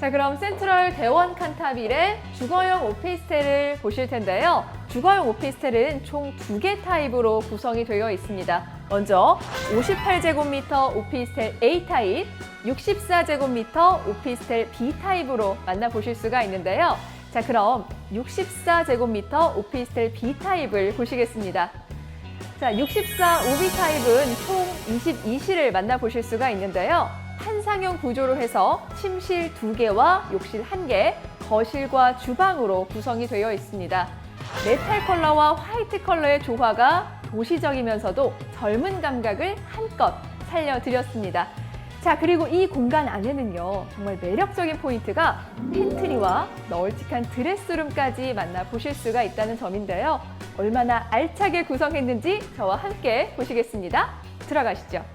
자, 그럼 센트럴 대원 칸타빌의 주거용 오피스텔을 보실 텐데요. 주거용 오피스텔은 총 두 개 타입으로 구성이 되어 있습니다. 먼저 58제곱미터 오피스텔 A 타입, 64제곱미터 오피스텔 B 타입으로 만나보실 수가 있는데요. 자, 그럼 64제곱미터 오피스텔 B 타입을 보시겠습니다. 자, 64 오비 타입은 총 22실을 만나보실 수가 있는데요. 한상형 구조로 해서 침실 2개와 욕실 1개, 거실과 주방으로 구성이 되어 있습니다. 메탈 컬러와 화이트 컬러의 조화가 도시적이면서도 젊은 감각을 한껏 살려드렸습니다. 자, 그리고 이 공간 안에는요, 정말 매력적인 포인트가 팬트리와 널찍한 드레스룸까지 만나보실 수가 있다는 점인데요. 얼마나 알차게 구성했는지 저와 함께 보시겠습니다. 들어가시죠.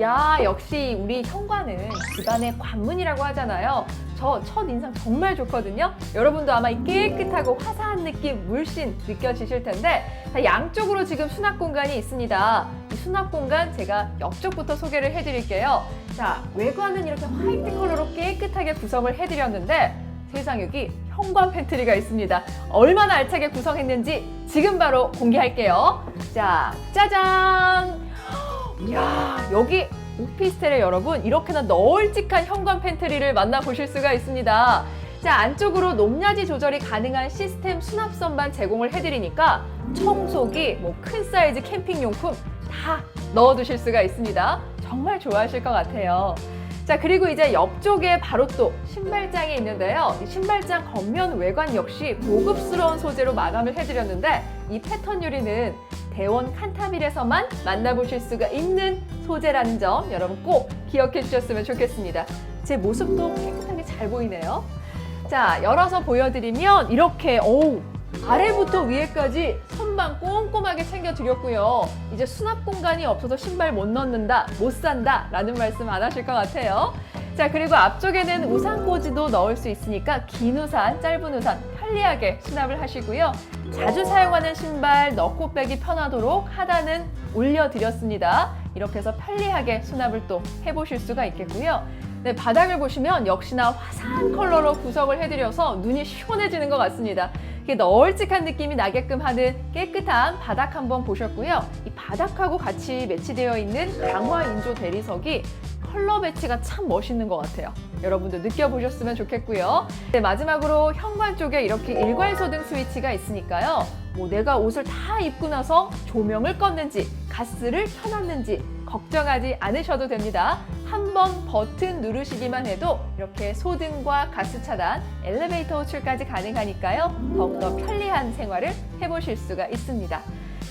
야, 역시 우리 현관은 집안의 관문이라고 하잖아요. 저 첫 인상 정말 좋거든요. 여러분도 아마 이 깨끗하고 화사한 느낌 물씬 느껴지실 텐데, 자, 양쪽으로 지금 수납 공간이 있습니다. 이 수납 공간 제가 옆쪽부터 소개를 해드릴게요. 자, 외관은 이렇게 화이트 컬러로 깨끗하게 구성을 해드렸는데, 세상 여기 현관 팬트리가 있습니다. 얼마나 알차게 구성했는지 지금 바로 공개할게요. 자, 짜잔! 이야, 여기 오피스텔에 여러분 이렇게나 널찍한 현관 팬트리를 만나보실 수가 있습니다. 자, 안쪽으로 높낮이 조절이 가능한 시스템 수납선만 제공을 해드리니까 청소기, 뭐 큰 사이즈 캠핑용품 다 넣어두실 수가 있습니다. 정말 좋아하실 것 같아요. 자, 그리고 이제 옆쪽에 바로 또 신발장이 있는데요. 이 신발장 겉면 외관 역시 고급스러운 소재로 마감을 해드렸는데 이 패턴 유리는 대원 칸타빌에서만 만나보실 수가 있는 소재라는 점 여러분 꼭 기억해 주셨으면 좋겠습니다. 제 모습도 깨끗하게 잘 보이네요. 자, 열어서 보여드리면 이렇게 어우 아래부터 위에까지 선반 꼼꼼하게 챙겨드렸고요. 이제 수납 공간이 없어서 신발 못 넣는다, 못 산다 라는 말씀 안 하실 것 같아요. 자, 그리고 앞쪽에는 우산 꽂이도 넣을 수 있으니까 긴 우산, 짧은 우산 편리하게 수납을 하시고요. 자주 사용하는 신발 넣고 빼기 편하도록 하단은 올려드렸습니다. 이렇게 해서 편리하게 수납을 또 해보실 수가 있겠고요. 네, 바닥을 보시면 역시나 화사한 컬러로 구성을 해드려서 눈이 시원해지는 것 같습니다. 이게 널찍한 느낌이 나게끔 하는 깨끗한 바닥 한번 보셨고요. 이 바닥하고 같이 매치되어 있는 강화 인조 대리석이 컬러 배치가 참 멋있는 것 같아요. 여러분도 느껴보셨으면 좋겠고요. 네, 마지막으로 현관 쪽에 이렇게 일괄소등 스위치가 있으니까요. 뭐 내가 옷을 다 입고 나서 조명을 껐는지 가스를 켜놨는지 걱정하지 않으셔도 됩니다. 한 번 버튼 누르시기만 해도 이렇게 소등과 가스 차단, 엘리베이터 호출까지 가능하니까요. 더욱더 편리한 생활을 해보실 수가 있습니다.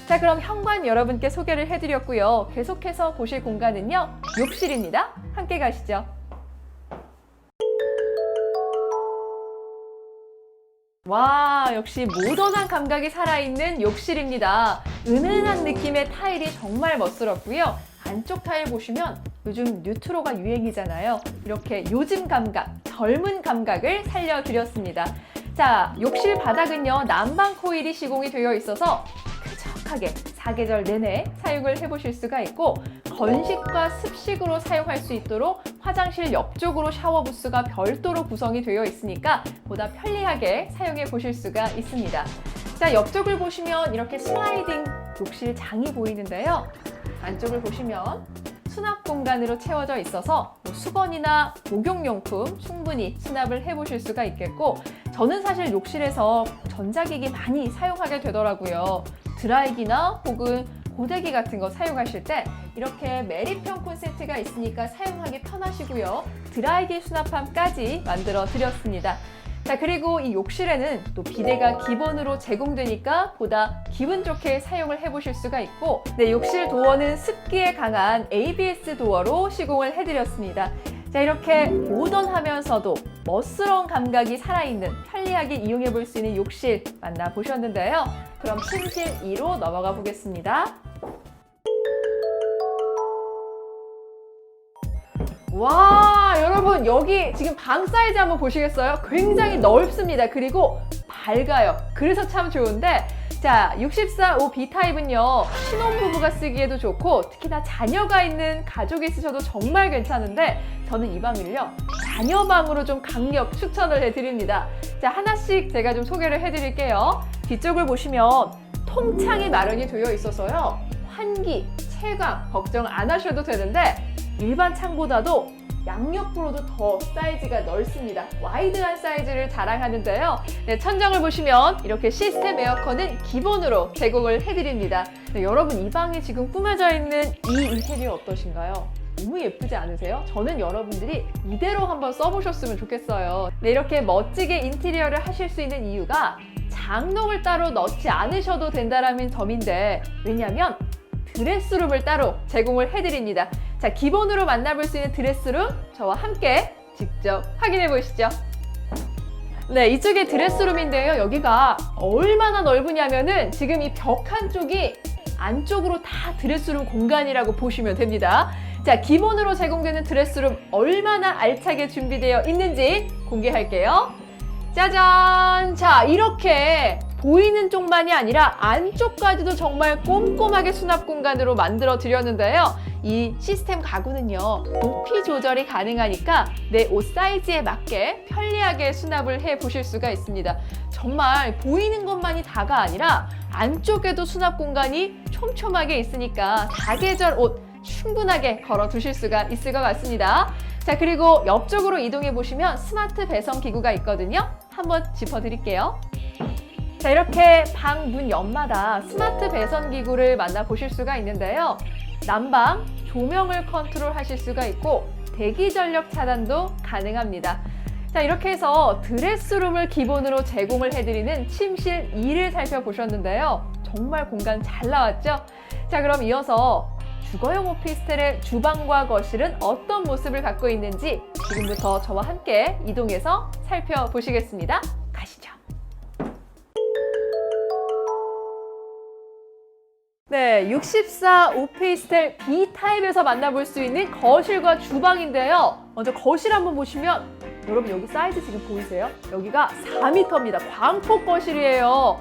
자, 그럼 현관 여러분께 소개를 해드렸고요. 계속해서 보실 공간은요, 욕실입니다. 함께 가시죠. 와, 역시 모던한 감각이 살아있는 욕실입니다. 은은한 느낌의 타일이 정말 멋스럽고요. 안쪽 타일 보시면 요즘 뉴트로가 유행이잖아요. 이렇게 요즘 감각, 젊은 감각을 살려드렸습니다. 자, 욕실 바닥은요, 난방 코일이 시공이 되어 있어서 쾌적하게 사계절 내내 사용을 해보실 수가 있고 건식과 습식으로 사용할 수 있도록 화장실 옆쪽으로 샤워 부스가 별도로 구성이 되어 있으니까 보다 편리하게 사용해 보실 수가 있습니다. 자, 옆쪽을 보시면 이렇게 슬라이딩 욕실 장이 보이는데요. 안쪽을 보시면 수납 공간으로 채워져 있어서 뭐 수건이나 목욕용품 충분히 수납을 해보실 수가 있겠고 저는 사실 욕실에서 전자기기 많이 사용하게 되더라고요. 드라이기나 혹은 고데기 같은 거 사용하실 때 이렇게 메리평 콘센트가 있으니까 사용하기 편하시고요. 드라이기 수납함까지 만들어 드렸습니다. 자, 그리고 이 욕실에는 또 비데가 기본으로 제공되니까 보다 기분 좋게 사용을 해보실 수가 있고, 네, 욕실 도어는 습기에 강한 ABS 도어로 시공을 해드렸습니다. 자, 이렇게 모던하면서도 멋스러운 감각이 살아있는 편리하게 이용해 볼 수 있는 욕실 만나보셨는데요. 그럼 침실 2로 넘어가 보겠습니다. 와 여러분 여기 지금 방 사이즈 한번 보시겠어요? 굉장히 넓습니다. 그리고 밝아요. 그래서 참 좋은데 자, 64 B 타입은요. 신혼부부가 쓰기에도 좋고 특히나 자녀가 있는 가족이 쓰셔도 정말 괜찮은데 저는 이 방을요. 자녀방으로 좀 강력 추천을 해드립니다. 자, 하나씩 제가 좀 소개를 해드릴게요. 뒤쪽을 보시면 통창이 마련이 되어 있어서요. 환기, 채광 걱정 안 하셔도 되는데 일반 창보다도 양옆으로도 더 사이즈가 넓습니다. 와이드한 사이즈를 자랑하는데요. 네, 천장을 보시면 이렇게 시스템 에어컨은 기본으로 제공을 해드립니다. 네, 여러분 이 방에 지금 꾸며져 있는 이 인테리어 어떠신가요? 너무 예쁘지 않으세요? 저는 여러분들이 이대로 한번 써보셨으면 좋겠어요. 네, 이렇게 멋지게 인테리어를 하실 수 있는 이유가 장롱을 따로 넣지 않으셔도 된다는 점인데 왜냐하면 드레스룸을 따로 제공을 해드립니다. 자, 기본으로 만나볼 수 있는 드레스룸 저와 함께 직접 확인해 보시죠. 네, 이쪽이 드레스룸인데요. 여기가 얼마나 넓으냐면은 지금 이 벽 한쪽이 안쪽으로 다 드레스룸 공간이라고 보시면 됩니다. 자, 기본으로 제공되는 드레스룸 얼마나 알차게 준비되어 있는지 공개할게요. 짜잔! 자, 이렇게 보이는 쪽만이 아니라 안쪽까지도 정말 꼼꼼하게 수납 공간으로 만들어 드렸는데요. 이 시스템 가구는요, 높이 조절이 가능하니까 내 옷 사이즈에 맞게 편리하게 수납을 해 보실 수가 있습니다. 정말 보이는 것만이 다가 아니라 안쪽에도 수납 공간이 촘촘하게 있으니까 사계절 옷 충분하게 걸어 두실 수가 있을 것 같습니다. 자, 그리고 옆쪽으로 이동해 보시면 스마트 배선 기구가 있거든요. 한번 짚어 드릴게요. 자, 이렇게 방 문 옆마다 스마트 배선 기구를 만나 보실 수가 있는데요. 난방, 조명을 컨트롤 하실 수가 있고 대기 전력 차단도 가능합니다. 자, 이렇게 해서 드레스룸을 기본으로 제공을 해드리는 침실 2를 살펴보셨는데요. 정말 공간 잘 나왔죠? 자, 그럼 이어서 주거용 오피스텔의 주방과 거실은 어떤 모습을 갖고 있는지 지금부터 저와 함께 이동해서 살펴보시겠습니다. 네, 64 오피스텔 B 타입에서 만나볼 수 있는 거실과 주방인데요. 먼저 거실 한번 보시면 여러분 여기 사이즈 지금 보이세요? 여기가 4m입니다. 광폭 거실이에요.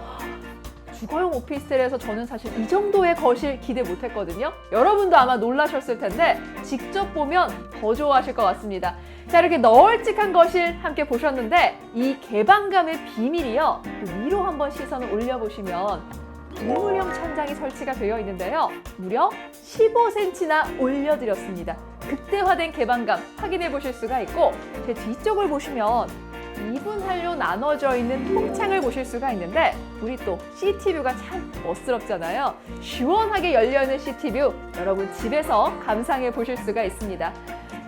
주거용 오피스텔에서 저는 사실 이 정도의 거실 기대 못했거든요. 여러분도 아마 놀라셨을 텐데 직접 보면 더 좋아하실 것 같습니다. 자 이렇게 널찍한 거실 함께 보셨는데 이 개방감의 비밀이요. 그 위로 한번 시선을 올려보시면 우물형 천장이 설치가 되어 있는데요. 무려 15cm나 올려드렸습니다. 극대화된 개방감 확인해 보실 수가 있고 제 뒤쪽을 보시면 2분 할로 나눠져 있는 통창을 보실 수가 있는데 우리 또 시티뷰가 참 멋스럽잖아요. 시원하게 열려있는 시티뷰 여러분 집에서 감상해 보실 수가 있습니다.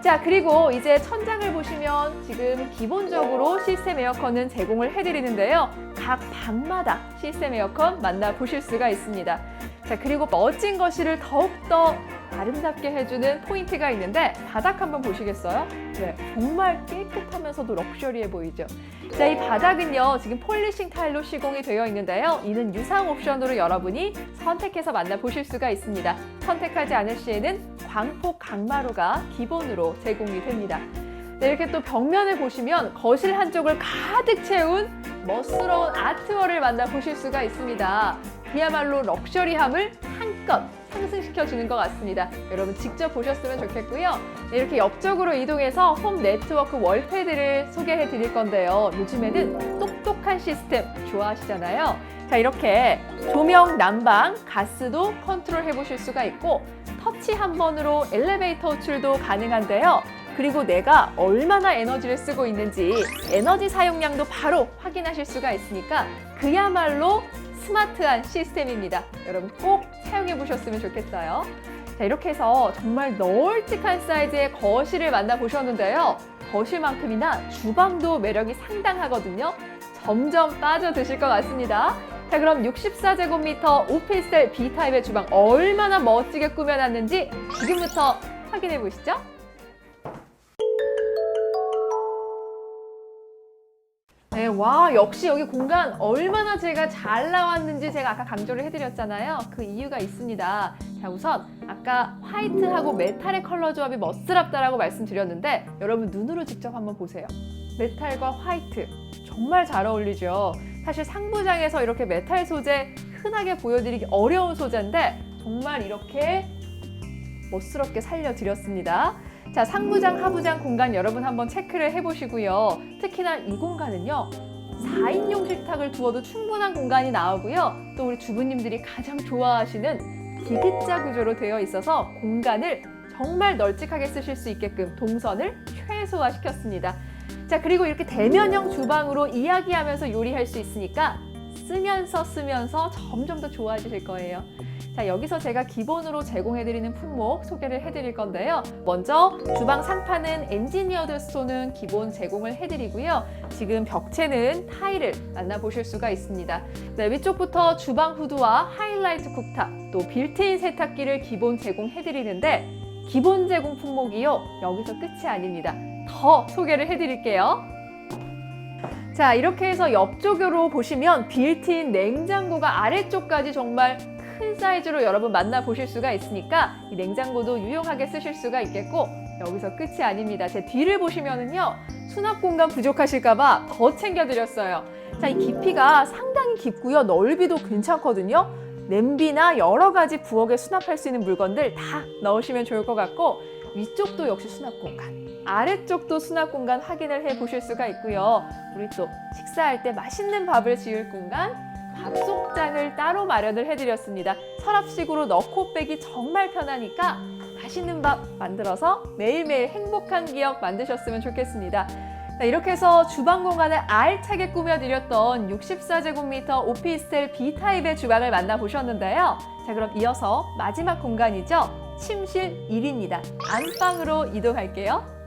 자 그리고 이제 천장을 보시면 지금 기본적으로 시스템 에어컨은 제공을 해드리는데요. 각 방마다 시스템 에어컨 만나 보실 수가 있습니다. 자 그리고 멋진 거실을 더욱더 아름답게 해주는 포인트가 있는데 바닥 한번 보시겠어요? 네, 정말 깨끗하면서도 럭셔리해 보이죠? 자, 이 바닥은요, 지금 폴리싱 타일로 시공이 되어 있는데요. 이는 유상 옵션으로 여러분이 선택해서 만나보실 수가 있습니다. 선택하지 않을 시에는 광폭 강마루가 기본으로 제공이 됩니다. 네, 이렇게 또 벽면을 보시면 거실 한쪽을 가득 채운 멋스러운 아트월을 만나보실 수가 있습니다. 그야말로 럭셔리함을 한껏 상승시켜주는 것 같습니다. 여러분 직접 보셨으면 좋겠고요. 네, 이렇게 옆쪽으로 이동해서 홈 네트워크 월패드를 소개해 드릴 건데요. 요즘에는 똑똑한 시스템 좋아하시잖아요. 자, 이렇게 조명, 난방, 가스도 컨트롤 해 보실 수가 있고 터치 한 번으로 엘리베이터 호출도 가능한데요. 그리고 내가 얼마나 에너지를 쓰고 있는지 에너지 사용량도 바로 확인하실 수가 있으니까 그야말로 스마트한 시스템입니다. 여러분 꼭 사용해 보셨으면 좋겠어요. 자, 이렇게 해서 정말 널찍한 사이즈의 거실을 만나보셨는데요. 거실만큼이나 주방도 매력이 상당하거든요. 점점 빠져드실 것 같습니다. 자, 그럼 64제곱미터 오피스텔 B타입의 주방 얼마나 멋지게 꾸며놨는지 지금부터 확인해 보시죠. 네, 와, 역시 여기 공간 얼마나 제가 잘 나왔는지 제가 아까 강조를 해드렸잖아요. 그 이유가 있습니다. 자, 우선 아까 화이트하고 메탈의 컬러 조합이 멋스럽다라고 말씀드렸는데 여러분 눈으로 직접 한번 보세요. 메탈과 화이트 정말 잘 어울리죠. 자, 사실 상부장에서 이렇게 메탈 소재 흔하게 보여드리기 어려운 소재인데 정말 이렇게 멋스럽게 살려드렸습니다. 자, 상부장, 하부장 공간 여러분 한번 체크를 해보시고요. 특히나 이 공간은요. 4인용 식탁을 두어도 충분한 공간이 나오고요. 또 우리 주부님들이 가장 좋아하시는 디귿자 구조로 되어 있어서 공간을 정말 널찍하게 쓰실 수 있게끔 동선을 최소화시켰습니다. 자, 그리고 이렇게 대면형 주방으로 이야기하면서 요리할 수 있으니까 쓰면서 쓰면서 점점 더 좋아지실 거예요. 자, 여기서 제가 기본으로 제공해드리는 품목 소개를 해드릴 건데요. 먼저 주방 상판은 엔지니어드 스톤은 기본 제공을 해드리고요. 지금 벽체는 타일을 만나보실 수가 있습니다. 네, 위쪽부터 주방 후드와 하이라이트 쿡탑, 또 빌트인 세탁기를 기본 제공해드리는데 기본 제공 품목이요. 여기서 끝이 아닙니다. 더 소개를 해드릴게요. 자, 이렇게 해서 옆쪽으로 보시면 빌트인 냉장고가 아래쪽까지 정말 큰 사이즈로 여러분 만나보실 수가 있으니까 이 냉장고도 유용하게 쓰실 수가 있겠고 여기서 끝이 아닙니다. 제 뒤를 보시면은요. 수납 공간 부족하실까봐 더 챙겨드렸어요. 자, 이 깊이가 상당히 깊고요. 넓이도 괜찮거든요. 냄비나 여러 가지 부엌에 수납할 수 있는 물건들 다 넣으시면 좋을 것 같고 위쪽도 역시 수납 공간, 아래쪽도 수납 공간 확인을 해 보실 수가 있고요. 우리 또 식사할 때 맛있는 밥을 지을 공간, 밥속장을 따로 마련을 해드렸습니다. 서랍식으로 넣고 빼기 정말 편하니까 맛있는 밥 만들어서 매일매일 행복한 기억 만드셨으면 좋겠습니다. 자, 이렇게 해서 주방 공간을 알차게 꾸며드렸던 64제곱미터 오피스텔 B타입의 주방을 만나보셨는데요. 자, 그럼 이어서 마지막 공간이죠. 침실 1입니다. 안방으로 이동할게요.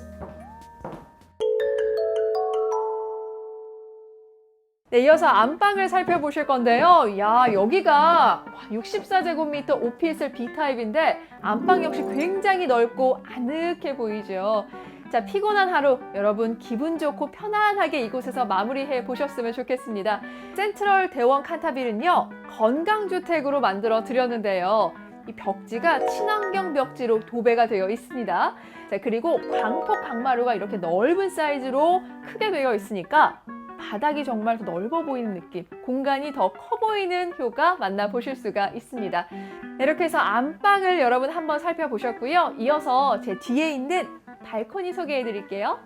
네, 이어서 안방을 살펴보실 건데요. 야, 여기가 64제곱미터 오피스텔 B타입인데 안방 역시 굉장히 넓고 아늑해 보이죠. 자, 피곤한 하루 여러분 기분 좋고 편안하게 이곳에서 마무리해 보셨으면 좋겠습니다. 센트럴 대원 칸타빌은요, 건강주택으로 만들어 드렸는데요. 이 벽지가 친환경 벽지로 도배가 되어 있습니다. 자, 그리고 광폭 강마루가 이렇게 넓은 사이즈로 크게 되어 있으니까 바닥이 정말 더 넓어 보이는 느낌, 공간이 더 커 보이는 효과 만나보실 수가 있습니다. 네, 이렇게 해서 안방을 여러분 한번 살펴보셨고요. 이어서 제 뒤에 있는 발코니 소개해 드릴게요.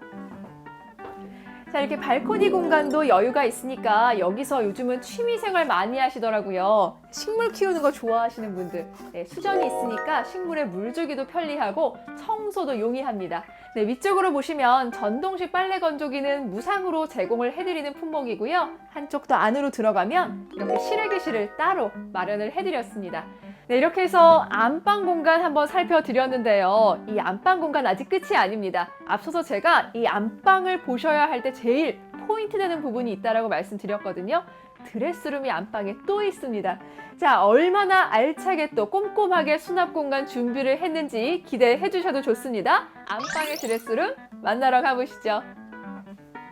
자, 이렇게 발코니 공간도 여유가 있으니까 여기서 요즘은 취미생활 많이 하시더라고요. 식물 키우는 거 좋아하시는 분들. 네, 수전이 있으니까 식물에 물 주기도 편리하고 청소도 용이합니다. 네, 위쪽으로 보시면 전동식 빨래 건조기는 무상으로 제공을 해드리는 품목이고요. 한쪽 더 안으로 들어가면 이렇게 실외기실을 따로 마련을 해드렸습니다. 네, 이렇게 해서 안방 공간 한번 살펴드렸는데요. 이 안방 공간 아직 끝이 아닙니다. 앞서서 제가 이 안방을 보셔야 할 때 제일 포인트 되는 부분이 있다라고 말씀드렸거든요. 드레스룸이 안방에 또 있습니다. 자, 얼마나 알차게 또 꼼꼼하게 수납 공간 준비를 했는지 기대해 주셔도 좋습니다. 안방의 드레스룸 만나러 가보시죠.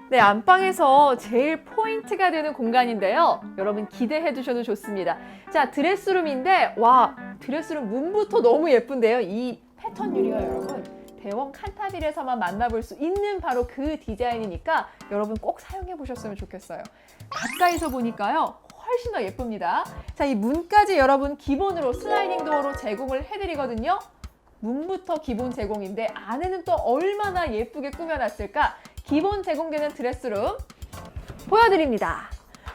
네, 안방에서 제일 포인트가 되는 공간인데요. 여러분 기대해 주셔도 좋습니다. 자, 드레스룸인데, 와, 드레스룸 문부터 너무 예쁜데요. 이 패턴 유리가 여러분. 대원 칸타빌에서만 만나볼 수 있는 바로 그 디자인이니까 여러분 꼭 사용해 보셨으면 좋겠어요. 가까이서 보니까요. 훨씬 더 예쁩니다. 자, 이 문까지 여러분 기본으로 슬라이딩 도어로 제공을 해드리거든요. 문부터 기본 제공인데 안에는 또 얼마나 예쁘게 꾸며놨을까? 기본 제공되는 드레스룸 보여드립니다.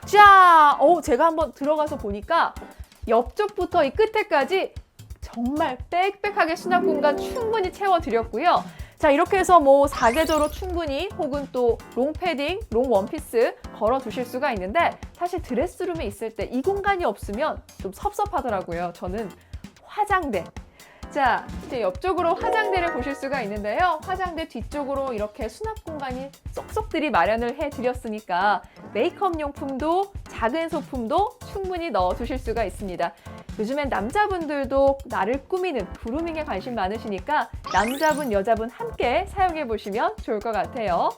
자, 어, 제가 한번 들어가서 보니까 옆쪽부터 이 끝에까지 정말 빽빽하게 수납 공간 충분히 채워드렸고요. 자, 이렇게 해서 뭐 사계절로 충분히 혹은 또 롱패딩, 롱 원피스 걸어 두실 수가 있는데 사실 드레스룸에 있을 때 이 공간이 없으면 좀 섭섭하더라고요. 저는 화장대. 자, 이제 옆쪽으로 화장대를 보실 수가 있는데요. 화장대 뒤쪽으로 이렇게 수납 공간이 쏙쏙들이 마련을 해 드렸으니까 메이크업 용품도 작은 소품도 충분히 넣어 두실 수가 있습니다. 요즘엔 남자분들도 나를 꾸미는 그루밍에 관심 많으시니까 남자분, 여자분 함께 사용해 보시면 좋을 것 같아요.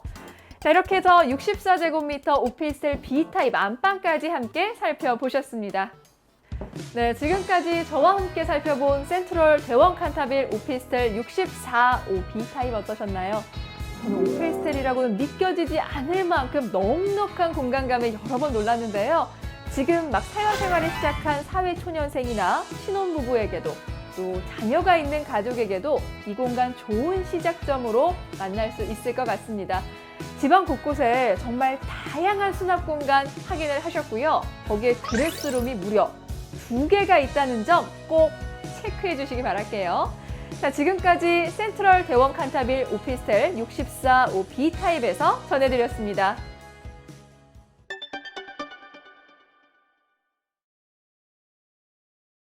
자, 이렇게 해서 64제곱미터 오피스텔 B타입 안방까지 함께 살펴보셨습니다. 네, 지금까지 저와 함께 살펴본 센트럴 대원 칸타빌 오피스텔 64 5B 타입 어떠셨나요? 저는 오페스텔이라고는 믿겨지지 않을 만큼 넉넉한 공간감에 여러 번 놀랐는데요. 지금 막 사회생활을 시작한 사회초년생이나 신혼부부에게도 또 자녀가 있는 가족에게도 이 공간 좋은 시작점으로 만날 수 있을 것 같습니다. 지방 곳곳에 정말 다양한 수납 공간 확인을 하셨고요. 거기에 드레스룸이 무려 두 개가 있다는 점 꼭 체크해 주시기 바랄게요. 자, 지금까지 센트럴 대원 칸타빌 오피스텔 64 5B 타입에서 전해드렸습니다.